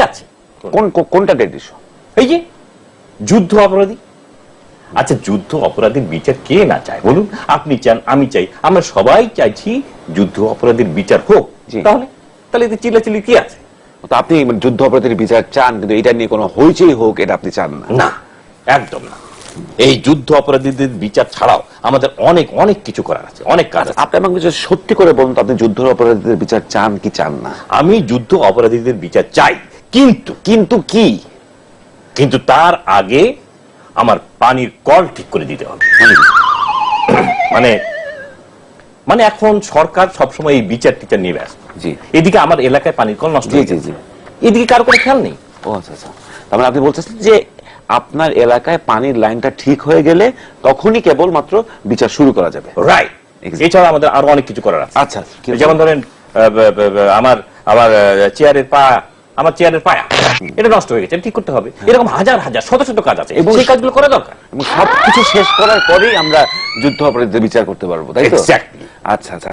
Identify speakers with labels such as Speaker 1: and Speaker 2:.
Speaker 1: আছে?
Speaker 2: কোন কোন- কোনটা ডেড ইস্যু
Speaker 1: এই যে যুদ্ধ অপরাধী। আচ্ছা যুদ্ধ অপরাধীর বিচার কে না চায়? বলুন আপনি চান আমি চাই। আমরা সবাই চাইছি যুদ্ধ অপরাধীর বিচার হোক। তাহলে তাহলে এতে চিল্লাচিল্লি কি আছে?
Speaker 2: তো আপনি যুদ্ধ অপরাধীর বিচার চান কিন্তু এটা নিয়ে কোনো হইচই হোক এটা আপনি চান না।
Speaker 1: না একদম না। এই যুদ্ধ অপরাধীদের বিচার ছাড়াও আমাদের অনেক অনেক কিছু করার আছে অনেক কাজ আছে।
Speaker 2: আপনি আমাকে সত্যি করে বলুন তো আপনি যুদ্ধ অপরাধীদের বিচার চান কি চান না?
Speaker 1: আমি যুদ্ধ অপরাধীদের বিচার চাই। কিন্তু
Speaker 2: কিন্তু কি?
Speaker 1: কিন্তু তার আগে আমার পানির কল ঠিক করে দিতে হবে।
Speaker 2: মানে
Speaker 1: মানে এখন সরকার সবসময় এই বিচার টিচার নিয়ে ব্যস্ত।
Speaker 2: জি।
Speaker 1: এদিকে আমার এলাকায় পানির কল নষ্ট হয়ে গেছে। এদিকে কারও কোনো খেয়াল নেই?
Speaker 2: ও আচ্ছা আচ্ছা। তার মানে আপনি বলতেছেন যে আপনার এলাকায় পানির লাইনটা ঠিক হয়ে গেলে তখনই কেবলমাত্র বিচার শুরু করা যাবে।
Speaker 1: রাইট. এছাড়া আমাদের আরও অনেক কিছু করার আছে।
Speaker 2: আচ্ছা
Speaker 1: যেমন ধরেন আমার আমার চেয়ারের পা আমার চেয়ারের পায়া এটা নষ্ট হয়ে গেছে ঠিক করতে হবে। এরকম হাজার হাজার শত শত কাজ আছে। এবং
Speaker 2: এই
Speaker 1: সেই কাজগুলো করা দরকার।
Speaker 2: এবং সবকিছু শেষ করার পরেই আমরা যুদ্ধ অপরাধীদের বিচার করতে পারব তাই তো? আচ্ছা আচ্ছা।